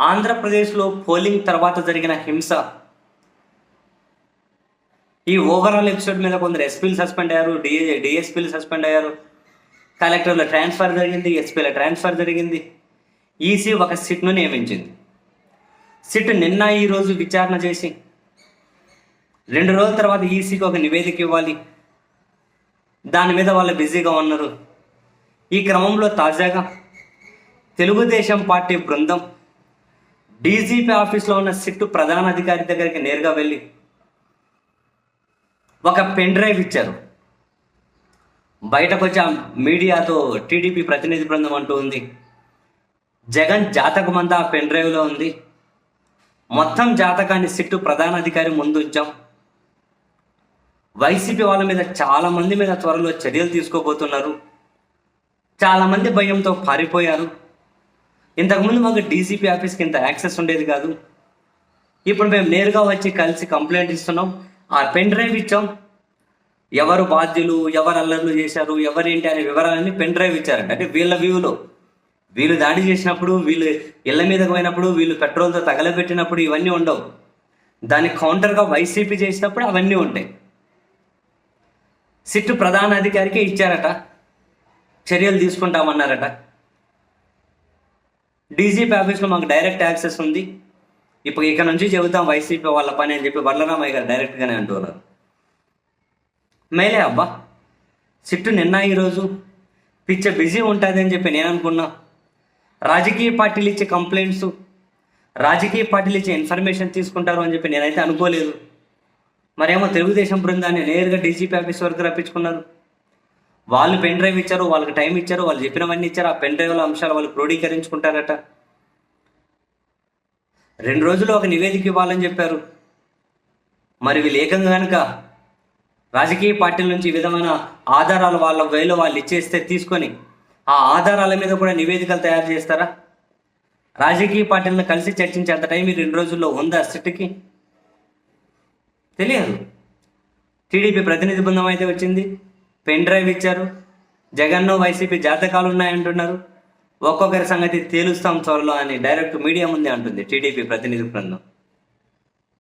ఆంధ్రప్రదేశ్లో పోలింగ్ తర్వాత జరిగిన హింస. ఈ ఓవరాల్ ఎపిసోడ్ మీద కొందరు ఎస్పీలు సస్పెండ్ అయ్యారు డిఏ డిఎస్పీలు సస్పెండ్ అయ్యారు. కలెక్టర్ల ట్రాన్స్ఫర్ జరిగింది ఎస్పీల ట్రాన్స్ఫర్ జరిగింది. ఈసీ ఒక సిట్ను నియమించింది. సిట్ నిన్న ఈరోజు విచారణ చేసి రెండు రోజుల తర్వాత ఈసీకి ఒక నివేదిక ఇవ్వాలి. దాని మీద వాళ్ళు బిజీగా ఉన్నారు. ఈ క్రమంలో తాజాగా తెలుగుదేశం పార్టీ బృందం డీజీపీ ఆఫీస్లో ఉన్న సిట్టు ప్రధాన అధికారి దగ్గరికి నేరుగా వెళ్ళి ఒక పెన్ డ్రైవ్ ఇచ్చారు. బయటకు వచ్చి ఆ మీడియాతో టీడీపీ ప్రతినిధి బృందం అంటూ ఉంది. జగన్ జాతకం అంతా ఆ పెన్ డ్రైవ్లో ఉంది. మొత్తం జాతకాన్ని సిట్టు ప్రధాన అధికారి ముందు ఉంచాం. వైసీపీ వాళ్ళ మీద చాలా మంది మీద త్వరలో చర్యలు తీసుకోబోతున్నారు. చాలామంది భయంతో పారిపోయారు. ఇంతకుముందు మాకు డీసీపీ ఆఫీస్కి ఇంత యాక్సెస్ ఉండేది కాదు. ఇప్పుడు మేము నేరుగా వచ్చి కలిసి కంప్లైంట్ ఇస్తున్నాం. ఆ పెన్ డ్రైవ్ ఇచ్చాం. ఎవరు బాధ్యులు ఎవరు అల్లర్లు చేశారు ఎవరేంటి అనే వివరాలన్నీ పెన్ డ్రైవ్ ఇచ్చారంట అంటే వీళ్ళ వ్యూలో వీళ్ళు దాడి చేసినప్పుడు వీళ్ళు ఇళ్ళ మీదకి పోయినప్పుడు వీళ్ళు పెట్రోల్తో తగలబెట్టినప్పుడు ఇవన్నీ ఉండవు. దానికి కౌంటర్గా వైసీపీ చేసినప్పుడు అవన్నీ ఉంటాయి. సిట్టు ప్రధాన అధికారికే ఇచ్చారట. చర్యలు తీసుకుంటామన్నారట. డీజీపీ ఆఫీస్లో మాకు డైరెక్ట్ యాక్సెస్ ఉంది. ఇప్పుడు ఇక్కడ నుంచి చెబుతాం వైసీపీ వాళ్ళ పని అని చెప్పి వరలరామయ్య గారు డైరెక్ట్గానే అంటున్నారు. మేలే అబ్బా. సిట్టు నిన్న ఈరోజు పిచ్చ బిజీ ఉంటుంది అని చెప్పి నేను అనుకున్నా. రాజకీయ పార్టీలు ఇచ్చే కంప్లైంట్స్ రాజకీయ పార్టీలు ఇచ్చే ఇన్ఫర్మేషన్ తీసుకుంటారు అని చెప్పి నేనైతే అనుకోలేదు. మరేమో తెలుగుదేశం బృందాన్ని నేరుగా డీజీపీ ఆఫీస్ వరకు రప్పించుకున్నారు. వాళ్ళు పెన్ డ్రైవ్ ఇచ్చారు వాళ్ళకి టైం ఇచ్చారు వాళ్ళు చెప్పినవన్నీ ఇచ్చారు ఆ పెన్ డ్రైవ్ల అంశాలు వాళ్ళు క్రోడీకరించుకుంటారట. రెండు రోజులు ఒక నివేదిక ఇవ్వాలని చెప్పారు. మరి వీళ్ళు ఏకంగా కనుక రాజకీయ పార్టీల నుంచి ఈ విధమైన ఆధారాలు వాళ్ళ వేలో వాళ్ళు ఇచ్చేస్తే తీసుకొని ఆ ఆధారాల మీద కూడా నివేదికలు తయారు చేస్తారా? రాజకీయ పార్టీలను కలిసి చర్చించేంత టైం ఈ రెండు రోజుల్లో ఉందా సిట్కి తెలియదు. టీడీపీ ప్రతినిధి బృందం అయితే వచ్చింది. పెన్ డ్రైవ్ ఇచ్చారు. జగన్ను వైసీపీ జాతకాలు ఉన్నాయంటున్నారు. ఒక్కొక్కరి సంగతి తేలుస్తాం త్వరలో అని డైరెక్ట్ మీడియా ముందే అంటుంది టీడీపీ ప్రతినిధి బృందం.